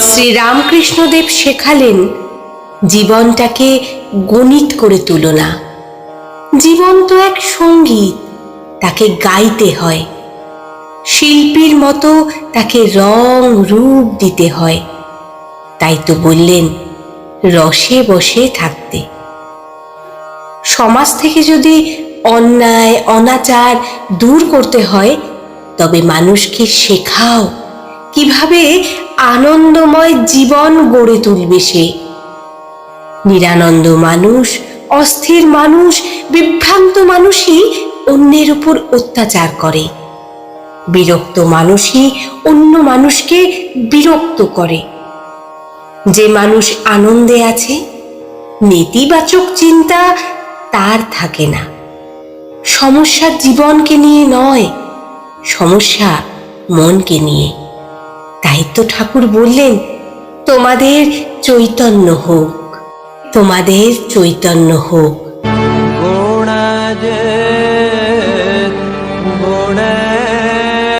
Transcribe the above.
শ্রীরামকৃষ্ণদেব শেখালেন, জীবনটাকে গণিত করে তুলো জীবন তো এক সংগীত, তাকে গাইতে হয়। শিল্পীর মতো তাকে রং, রূপ দিতে হয়। তাই তো বললেন, রসে বসে থাকতে। সমাজ থেকে যদি অন্যায়, অনাচার দূর করতে হয় তবে মানুষকে শেখাও কীভাবে আনন্দময় জীবন গড়ে তুলবে সে। নিরানন্দ মানুষ, অস্থির মানুষ, বিভ্রান্ত মানুষই অন্যের উপর অত্যাচার করে। বিরক্ত মানুষই অন্য মানুষকে বিরক্ত করে। যে মানুষ আনন্দে আছে, নেতিবাচক চিন্তা তার থাকে না। সমস্যা জীবনকে নিয়ে নয় সমস্যা মনকে নিয়ে। তাই তো ঠাকুর বললেন তোমাদের চৈতন্য হোক তোমাদের চৈতন্য হোক। গোড়া